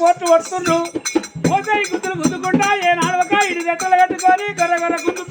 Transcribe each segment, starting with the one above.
పోట్టు పడుతుండ్రు. పోతే ఈ గుద్దులు గుద్దుకుంటా ఏ నాడవక ఇటు దెట్టలు కట్టుకొని గొర్ర గొర్ర గుద్దు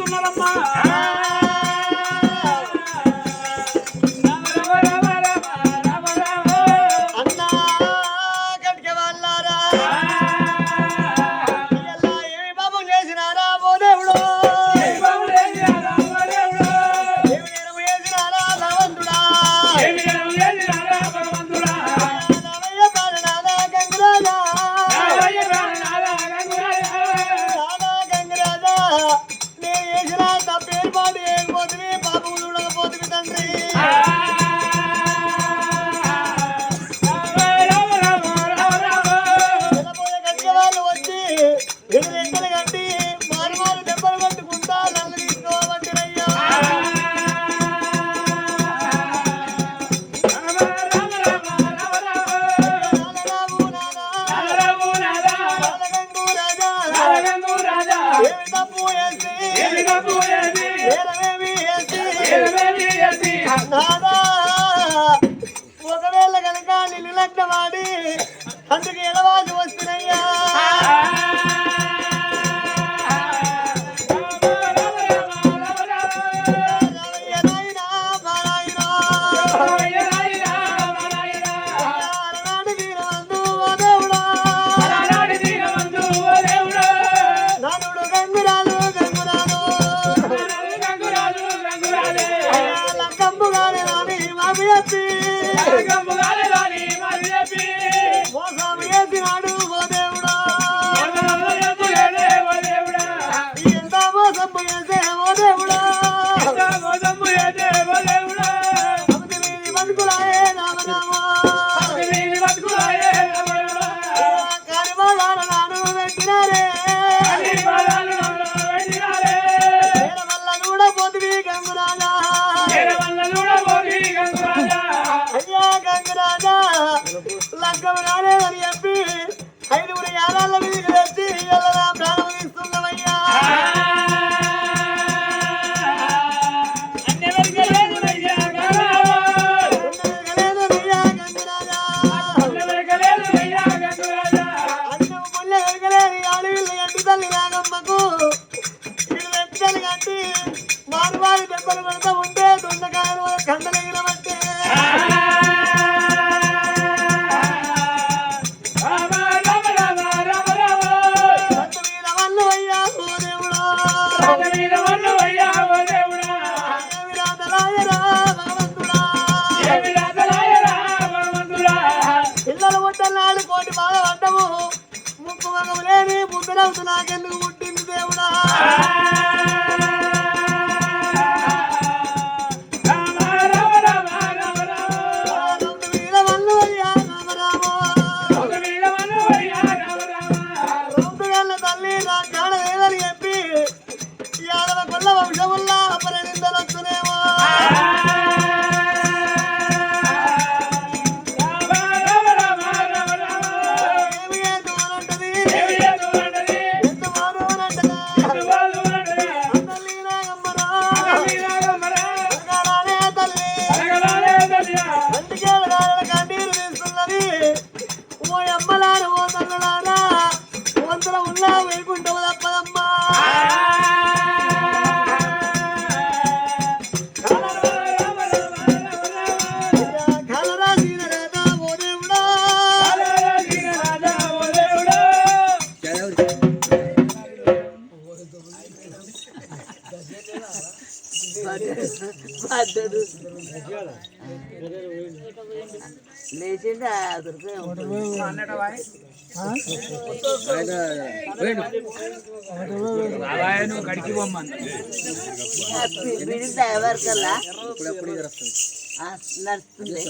గంగులపి లగ్గం కాలేదని చెప్పి ఐదుగురు యానాళ్ళ మీద తెచ్చి వెళ్ళరా నాకెందుకు పుట్టింది దేవుడా. లేచిండా దొరికాయి కడికి పోమ్మని డ్రైవర్ కల్లా నడుస్తుంది